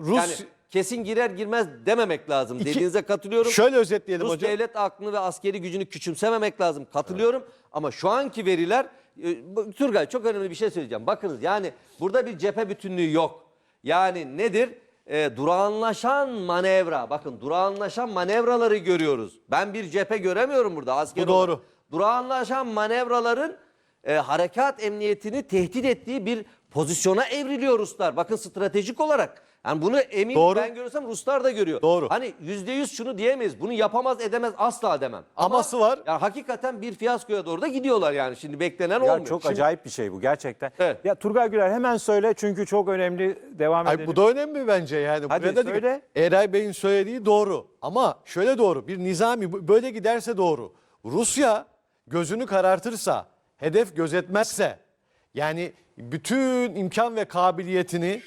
Rus Yani kesin girer girmez dememek lazım. İki- Dediğinize katılıyorum. şöyle özetleyelim Rus hocam. devlet aklını ve askeri gücünü küçümsememek lazım. Katılıyorum. Ama şu anki veriler e, Turgay çok önemli bir şey söyleyeceğim. Bakınız yani burada bir cephe bütünlüğü yok. Yani nedir? E, durağanlaşan manevra. Bakın durağanlaşan manevraları görüyoruz. Ben bir cephe göremiyorum burada asker Bu doğru. olarak. Durağanlaşan manevraların e, harekat emniyetini tehdit ettiği bir pozisyona evriliyor Ruslar. Bakın stratejik olarak. Yani bunu emin Doğru. ben görüyorsam Ruslar da görüyor. Doğru. Hani yüzde yüz şunu diyemeyiz. Bunu yapamaz edemez asla demem. Aması var. Yani hakikaten bir fiyaskoya doğru da gidiyorlar yani. Şimdi beklenen Ya olmuyor. çok Şimdi- acayip bir şey bu gerçekten. Evet. Ya Turgay Güler hemen söyle çünkü çok önemli devam Ay, edelim. bu da önemli bence yani. Hadi Buraya söyle. Eray Bey'in söylediği doğru. Ama şöyle doğru. Bir nizami bu- böyle giderse doğru. Rusya gözünü karartırsa, hedef gözetmezse yani bütün imkan ve kabiliyetini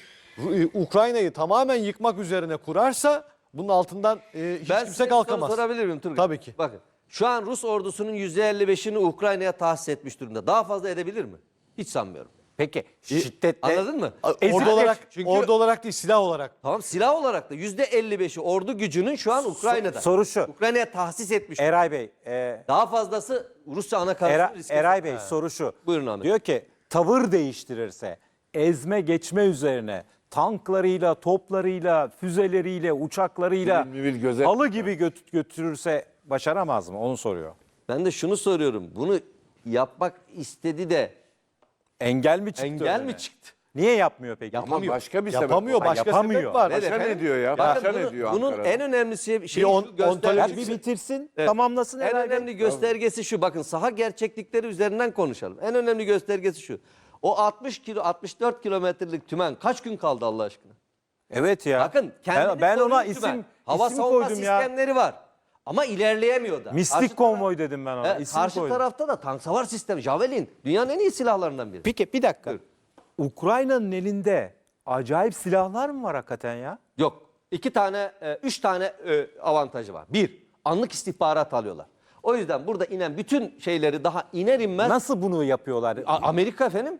Ukrayna'yı tamamen yıkmak üzerine kurarsa bunun altından e, hiç ben kimse kalkamaz. soru sorabilir miyim Turgay? Tabii ki. Bakın şu an Rus ordusunun %55'ini Ukrayna'ya tahsis etmiş durumda. Daha fazla edebilir mi? Hiç sanmıyorum. Peki şiddetle Anladın mı? Ordu olarak, Çünkü- ordu olarak değil silah olarak. Tamam silah olarak da %55'i ordu gücünün şu an Ukrayna'da. soru şu. Ukrayna'ya tahsis etmiş. Eray Bey, e, Daha fazlası Rusya anakarasının Era- riske Eray. Bey soru şu. Buyurun Ahmet. Diyor ki tavır değiştirirse ezme geçme üzerine tanklarıyla, toplarıyla, füzeleriyle, uçaklarıyla mivil gözet- halı gibi göt- götürürse başaramaz mı? Onu soruyor. Ben de şunu soruyorum. Bunu yapmak istedi de Engel mi çıktı? engel önüne? mi çıktı? Niye yapmıyor peki? Ama başka bir sebep Yapamıyor. var. Başka yapamıyor. sebep var. Ne Başka ne diyor ya? Bakın Başka bunu- ne diyor bunun Ankara'da? en önemli şey, Bir on- bir bitirsin, Evet. tamamlasın En Eray Bey. önemli göstergesi şu. Bakın saha gerçeklikleri üzerinden konuşalım. En önemli göstergesi şu. O 60 kilo 64 kilometrelik tümen kaç gün kaldı Allah aşkına? Evet ya. Bakın kendini ben, ben ona isim, tümen. hava isim savunma koydum ya. sistemleri var. Ama ilerleyemiyor da. Mistik Karşı konvoy dedim ben ona. taraf- isim karşı koydum. tarafta da tank savar sistemi Javelin dünyanın en iyi silahlarından biri. Peki bir dakika. Buyur. Ukrayna'nın elinde acayip silahlar mı var hakikaten ya? Yok. İki tane, e, üç tane e, avantajı var. Bir, anlık istihbarat alıyorlar. O yüzden burada inen bütün şeyleri daha iner inmez. Nasıl bunu yapıyorlar? A- Amerika efendim.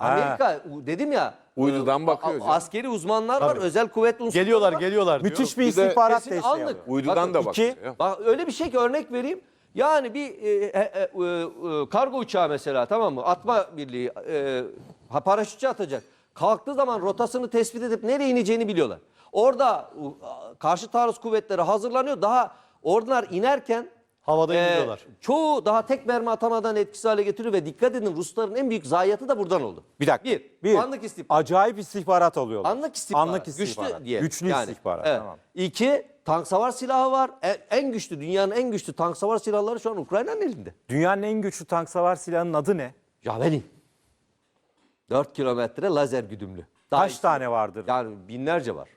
Amerika dedim ya. Uydudan e, bakıyor a-. Askeri uzmanlar var, özel kuvvet unsurları Geliyorlar var. geliyorlar diyor. Müthiş bir Bir de istihbarat Kesin desteği anlık. alıyor. Uydudan Bakın, da iki- bakıyor ya. Bak öyle bir şey ki örnek vereyim. Yani bir e, e, e, e, e, kargo uçağı mesela tamam mı? Atma birliği e, ha, paraşütçü atacak. Kalktığı zaman rotasını tespit edip nereye ineceğini biliyorlar. Orada a, karşı taarruz kuvvetleri hazırlanıyor. Daha ordular inerken Havada e, indiriyorlar. çoğu daha tek mermi atamadan etkisiz hale getiriyor ve dikkat edin Rusların en büyük zayiatı da buradan oldu. Bir dakika. Bir, anlık istihbarat. Acayip istihbarat alıyorlar. Anlık istihbarat. Anlık istihbarat. Güçlü diye. Güçlü Yani, istihbarat. evet. Tamam. İki, tank savar silahı var. En, en güçlü, dünyanın en güçlü tank savar silahları şu an Ukrayna'nın elinde. Dünyanın en güçlü tank savar silahının adı ne? Javelin. 4 kilometre lazer güdümlü. Daha Kaç iyisi- tane vardır? Yani binlerce var.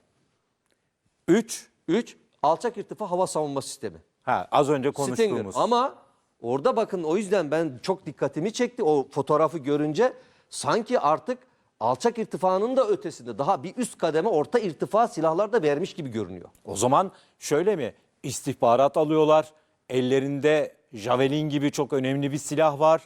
3. 3, alçak irtifa hava savunma sistemi. Ha, az önce Stinger. konuştuğumuz. Ama orada bakın o yüzden ben çok dikkatimi çekti o fotoğrafı görünce. Sanki artık alçak irtifanın da ötesinde daha bir üst kademe orta irtifa silahlar da vermiş gibi görünüyor. O zaman şöyle mi? İstihbarat alıyorlar. Ellerinde Javelin gibi çok önemli bir silah var.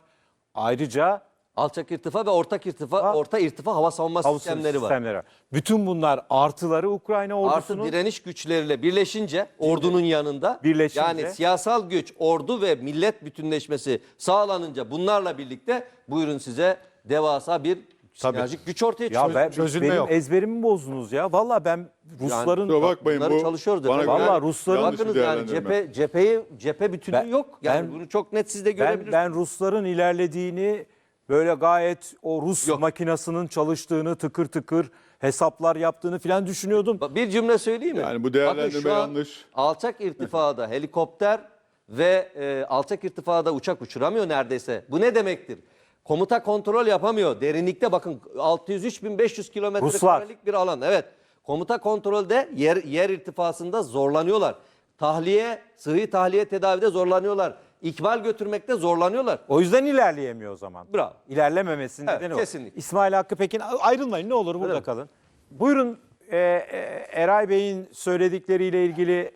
Ayrıca Alçak irtifa ve ortak irtifa, Ha. orta irtifa hava savunma hava sistemleri var. sistemleri var. Bütün bunlar artıları Ukrayna Artı ordusunun. direniş güçleriyle birleşince ordunun yanında Birleşince. yani siyasal güç, ordu ve millet bütünleşmesi sağlanınca bunlarla birlikte buyurun size devasa bir sinerjik güç ortaya çıkıyor. ya ben, çözülme benim yok. ezberimi bozdunuz ya. Valla ben Rusların Kusura bakmayın bunları bu çalışıyoruz bana Vallahi Rusların- Bakınız yani cephe cepheyi cephe bütünlüğü Ben- yok. Yani ben- bunu çok net siz de ben, görebilirsiniz. ben Rusların ilerlediğini böyle gayet o Rus Yok. makinasının çalıştığını tıkır tıkır hesaplar yaptığını falan düşünüyordum. Bir cümle söyleyeyim mi? Yani bu değerlendirme Bakın şu an yanlış. Alçak irtifada helikopter ve e, alçak irtifada uçak uçuramıyor neredeyse. Bu ne demektir? Komuta kontrol yapamıyor. Derinlikte bakın 603.500 kilometre Ruslar. karelik bir alan. Evet. Komuta kontrolde yer, yer irtifasında zorlanıyorlar. Tahliye, sıhhi tahliye tedavide zorlanıyorlar. İkmal götürmekte zorlanıyorlar. O yüzden ilerleyemiyor o zaman. Bravo. İlerlememesinin Evet, nedeni o. kesinlikle. İsmail Hakkı Pekin ayrılmayın ne olur burada Evet. kalın. Buyurun e, e, Eray Bey'in söyledikleriyle ilgili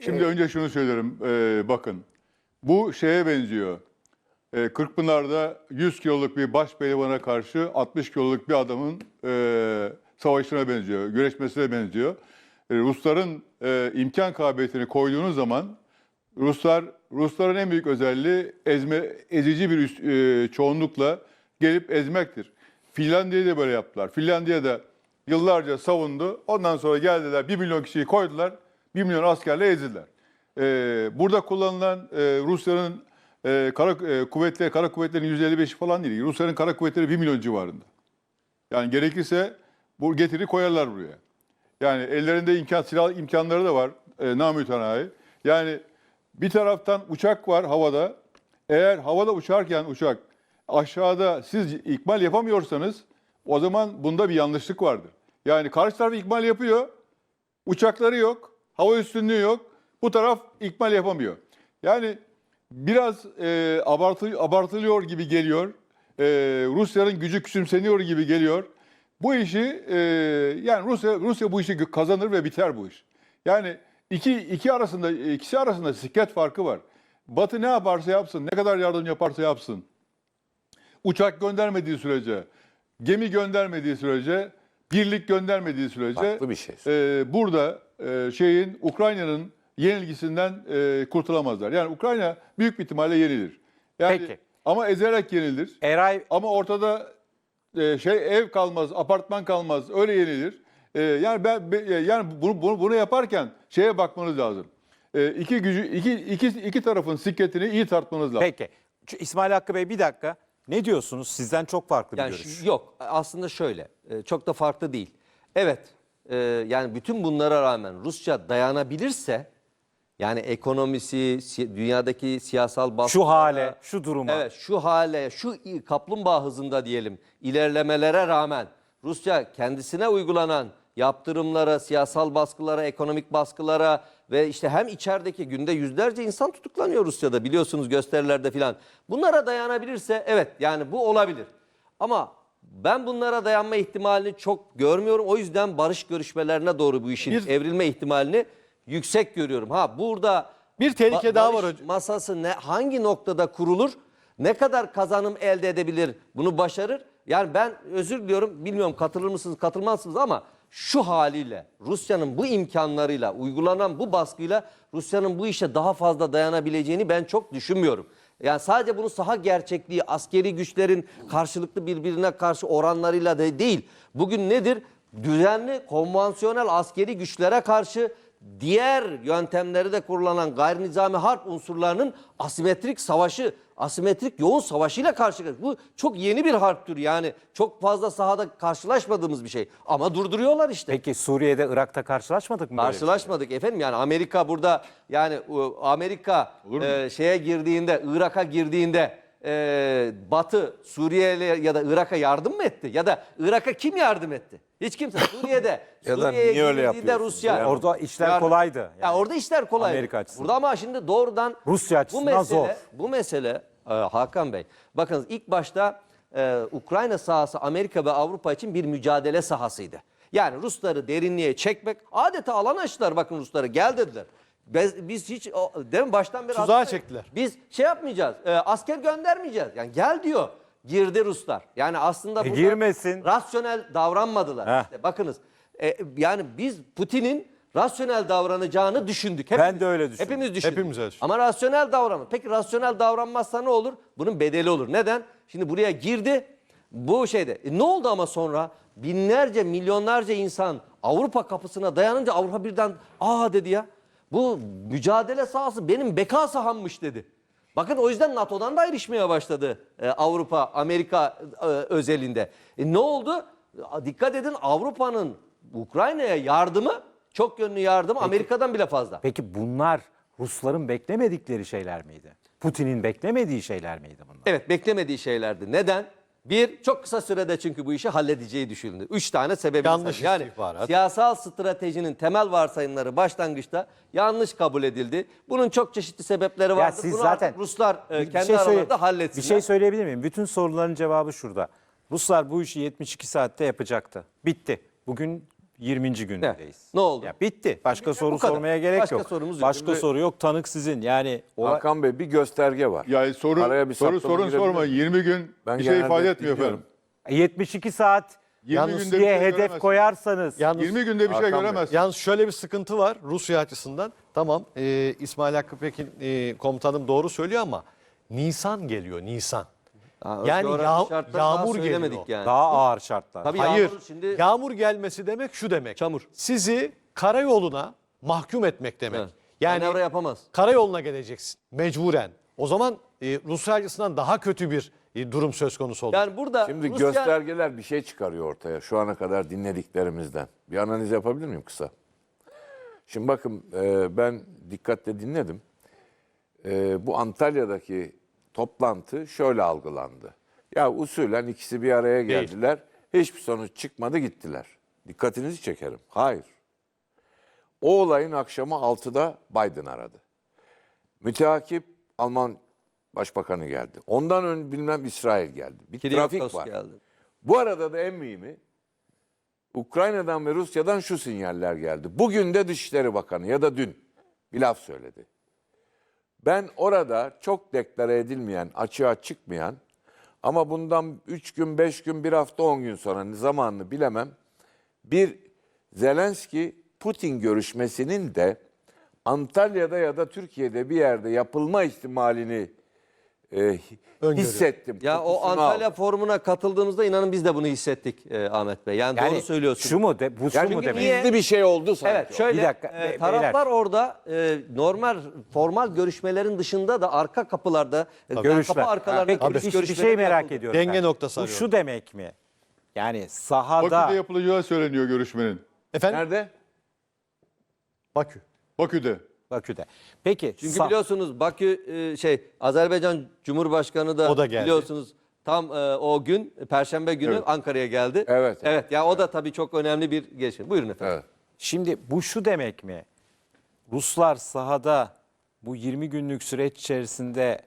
Şimdi önce şunu söylerim. Ee, bakın bu şeye benziyor. Ee, Kırkpınar'da 100 kiloluk bir baş pehlivana karşı 60 kiloluk bir adamın e, savaşına benziyor, güreşmesine benziyor. E, Rusların e, imkan kabiliyetini koyduğunuz zaman Ruslar Rusların en büyük özelliği ezme ezici bir üst- e, çoğunlukla gelip ezmektir. Finlandiya'yı da böyle yaptılar. Finlandiya'da yıllarca savundu. Ondan sonra geldiler 1 milyon kişiyi koydular. 1 milyon askerle ezdiler. E, burada kullanılan e, Rusya'nın e, kara e, kuvvetleri, kara kuvvetlerinin %55'i falan değil. Rusya'nın kara kuvvetleri 1 milyon civarında. Yani gerekirse bu getiri koyarlar buraya. Yani ellerinde imkan silah imkanları da var e, namütenayi. Yani bir taraftan uçak var havada. Eğer havada uçarken uçak aşağıda siz ikmal yapamıyorsanız o zaman bunda bir yanlışlık vardır. Yani karşı taraf ikmal yapıyor. Uçakları yok. Hava üstünlüğü yok. Bu taraf ikmal yapamıyor. Yani biraz e, abartı, abartılıyor gibi geliyor. E, Rusya'nın gücü küçümseniyor gibi geliyor. Bu işi e, yani Rusya Rusya bu işi kazanır ve biter bu iş. Yani iki iki arasında ikisi arasında siklet farkı var. Batı ne yaparsa yapsın, ne kadar yardım yaparsa yapsın. Uçak göndermediği sürece, gemi göndermediği sürece, birlik göndermediği sürece Farklı bir şey. e, burada e, şeyin Ukrayna'nın yenilgisinden e, kurtulamazlar. Yani Ukrayna büyük bir ihtimalle yenilir. Yani, Peki. Ama ezerek yenilir. Eray Ama ortada e, şey ev kalmaz, apartman kalmaz. Öyle yenilir. E, yani ben be- yani bunu, bunu, bunu yaparken şeye bakmanız lazım. E, iki gücü iki, iki, iki tarafın sikletini iyi tartmanız lazım. peki. Şu İsmail Hakkı Bey bir dakika. Ne diyorsunuz? Sizden çok farklı bir Yani görüş. şu- yok aslında şöyle e, çok da farklı değil. Evet e, yani bütün bunlara rağmen Rusya dayanabilirse yani ekonomisi, si- dünyadaki siyasal baskı Şu hale, şu duruma. Evet şu hale, şu kaplumbağa hızında diyelim ilerlemelere rağmen Rusya kendisine uygulanan yaptırımlara, siyasal baskılara, ekonomik baskılara ve işte hem içerideki günde yüzlerce insan tutuklanıyor Rusya'da biliyorsunuz gösterilerde filan. Bunlara dayanabilirse evet yani bu olabilir. Ama ben bunlara dayanma ihtimalini çok görmüyorum. O yüzden barış görüşmelerine doğru bu işin Bir- evrilme ihtimalini yüksek görüyorum. Ha burada Bir tehlike daha var hocam. masası ne hangi noktada kurulur? Ne kadar kazanım elde edebilir? Bunu başarır? Yani ben özür diliyorum. Bilmiyorum katılır mısınız, katılmazsınız ama şu haliyle Rusya'nın bu imkanlarıyla uygulanan bu baskıyla Rusya'nın bu işe daha fazla dayanabileceğini ben çok düşünmüyorum. Yani sadece bunu saha gerçekliği, askeri güçlerin karşılıklı birbirine karşı oranlarıyla da değil. Bugün nedir? Düzenli, konvansiyonel askeri güçlere karşı diğer yöntemleri de kullanan gayri nizami harp unsurlarının asimetrik savaşı, asimetrik yoğun savaşıyla karşı karşıya. Bu çok yeni bir harp türü yani çok fazla sahada karşılaşmadığımız bir şey. Ama durduruyorlar işte. Peki Suriye'de, Irak'ta karşılaşmadık mı? şey? Karşılaşmadık efendim yani Amerika burada yani Amerika e, şeye girdiğinde Irak'a girdiğinde e, Batı Suriye'ye ya da Irak'a yardım mı etti? Ya da Irak'a kim yardım etti? Hiç kimse. Suriye'de Ya da Suriye'ye niye öyle girdiğinde yapıyorsunuz? Rusya. Yani Orada işler Yardım- kolaydı. Ya Yani. orada işler kolay. Amerika açısından. Burada ama şimdi doğrudan Rusya bu açısından mesele, zor. Bu mesele e, Hakan Bey. Bakınız ilk başta e, Ukrayna sahası Amerika ve Avrupa için bir mücadele sahasıydı. Yani Rusları derinliğe çekmek adeta alan açtılar bakın Rusları gel dediler. Biz, biz hiç o, değil mi baştan beri Tuzağa çektiler. Biz şey yapmayacağız. e, asker göndermeyeceğiz. Yani gel diyor. Girdi Ruslar. Yani aslında E, girmesin. rasyonel davranmadılar. Heh. İşte bakınız. e, yani biz Putin'in rasyonel davranacağını düşündük. Ben de öyle düşündüm. Hepimiz düşündük. Hepimiz öyle düşündük. Ama rasyonel davranma. Peki rasyonel davranmazsa ne olur? Bunun bedeli olur. Neden? Şimdi buraya girdi. Bu şeyde. E ne oldu ama sonra? Binlerce, milyonlarca insan Avrupa kapısına dayanınca Avrupa birden aa dedi ya. Bu mücadele sahası benim beka sahammış dedi. Bakın o yüzden NATO'dan da ayrışmaya başladı e, Avrupa, Amerika e, özelinde. E, ne oldu? Dikkat edin Avrupa'nın Ukrayna'ya yardımı, çok yönlü yardım Amerika'dan bile fazla. Peki bunlar Rusların beklemedikleri şeyler miydi? Putin'in beklemediği şeyler miydi bunlar? Evet beklemediği şeylerdi. Neden? Bir, çok kısa sürede çünkü bu işi halledeceği düşünüldü. Üç tane sebebi Yanlış. Yani istihbarat. siyasal stratejinin temel varsayımları başlangıçta yanlış kabul edildi. Bunun çok çeşitli sebepleri vardı. Ya siz Bunu zaten Ruslar e, kendi şey aralarında halletsinler. Bir şey söyleyebilir miyim? Bütün soruların cevabı şurada. Ruslar bu işi 72 saatte yapacaktı. Bitti. Bugün 20. gündeyiz. Ne oldu? Ya bitti. Başka Bitti, soru kadar. sormaya gerek Başka yok. sorumuz yok. Başka soru yok. Tanık sizin. Yani olay- Hakan Bey bir gösterge var. Yani soru Araya bir soru saptama sorun girebilir sorma. miyim? 20 gün Ben bir şey genelde ifade etmiyor dinliyorum. efendim. 72 saat 20 Yalnız günde bir diye şey hedef göremezsin. koyarsanız Yalnız 20 günde bir şey Hakan Bey. göremezsin. Yalnız şöyle bir sıkıntı var Rusya açısından. Tamam e, İsmail Hakkı Pekin e, komutanım doğru söylüyor ama Nisan geliyor Nisan. Yani yağ- yağmur geliyor. yani. daha ağır şartlar. Tabii Hayır. yağmur şimdi Yağmur gelmesi demek şu demek. Çamur. Sizi karayoluna mahkum etmek demek. Evet. Yani manevra yapamaz. karayoluna geleceksin mecburen. O zaman e, Rusya açısından daha kötü bir e, durum söz konusu olur. Yani burada Şimdi Rusya göstergeler bir şey çıkarıyor ortaya şu ana kadar dinlediklerimizden. Bir analiz yapabilir miyim kısa? Şimdi bakın e, ben dikkatle dinledim. E, bu Antalya'daki toplantı şöyle algılandı. Ya usulen ikisi bir araya geldiler. Hiçbir sonuç çıkmadı gittiler. Dikkatinizi çekerim. Hayır. O olayın akşamı 6'da Biden aradı. Müteakip Alman Başbakanı geldi. Ondan ön bilmem İsrail geldi. Bir trafik Kiriakos var. geldi. Bu arada da en mühimi Ukrayna'dan ve Rusya'dan şu sinyaller geldi. Bugün de Dışişleri Bakanı ya da dün bir laf söyledi. Ben orada çok deklare edilmeyen, açığa çıkmayan ama bundan 3 gün, 5 gün, 1 hafta, 10 gün sonra zamanını bilemem. Bir Zelenski Putin görüşmesinin de Antalya'da ya da Türkiye'de bir yerde yapılma ihtimalini e, hissettim. Ya o kokusunu Antalya aldım. forumuna katıldığımızda inanın biz de bunu hissettik e, Ahmet Bey. Yani, Yani doğru söylüyorsun. Şu mu de bu şu mu demek? niye- gizli bir şey oldu sanki. Evet şöyle Bir dakika, e, be- taraflar beyler. orada e, normal formal görüşmelerin dışında da arka kapılarda e, yani Görüşler. kapı arkalarında Peki bir, bir şey merak yapıldı. ediyorum. Denge ben. noktası Bu arıyorum. şu demek mi? Yani sahada Bakü'de yapılacağı söyleniyor görüşmenin. Efendim Nerede? Bakü. Bakü'de. Bakü'de. Peki Çünkü sa- biliyorsunuz Bakü e, şey Azerbaycan Cumhurbaşkanı da, O da geldi. biliyorsunuz tam e, o gün Perşembe günü Evet. Ankara'ya geldi. Evet. Evet ya o da tabii çok önemli bir gelişme. Buyurun efendim. Evet. Şimdi bu şu demek mi? Ruslar sahada bu 20 günlük süreç içerisinde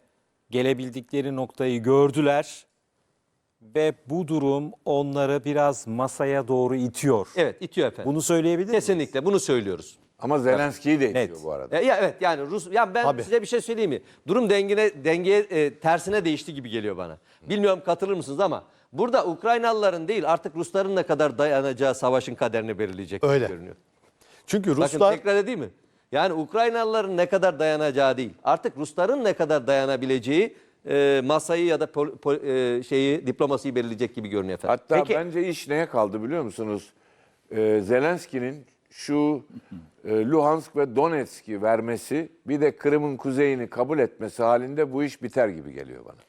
gelebildikleri noktayı gördüler ve bu durum onları biraz masaya doğru itiyor. Evet itiyor efendim. Bunu söyleyebilir miyiz? Kesinlikle bunu söylüyoruz. Ama Zelenski'yi de itiyor Net. bu arada. Ya evet yani Rus ya ben Tabii. size bir şey söyleyeyim mi? Durum dengine dengeye e, tersine değişti gibi geliyor bana. Bilmiyorum katılır mısınız ama burada Ukraynalıların değil artık Rusların ne kadar dayanacağı savaşın kaderini belirleyecek gibi Öyle. görünüyor. Çünkü Bakın Ruslar tekrar edeyim mi? Yani Ukraynalıların ne kadar dayanacağı değil. Artık Rusların ne kadar dayanabileceği e, masayı ya da pol- pol- e, şeyi diplomasiyi belirleyecek gibi görünüyor efendim. Hatta Peki- bence iş neye kaldı biliyor musunuz? Ee, Zelenski'nin şu e, Luhansk ve Donetsk'i vermesi bir de Kırım'ın kuzeyini kabul etmesi halinde bu iş biter gibi geliyor bana.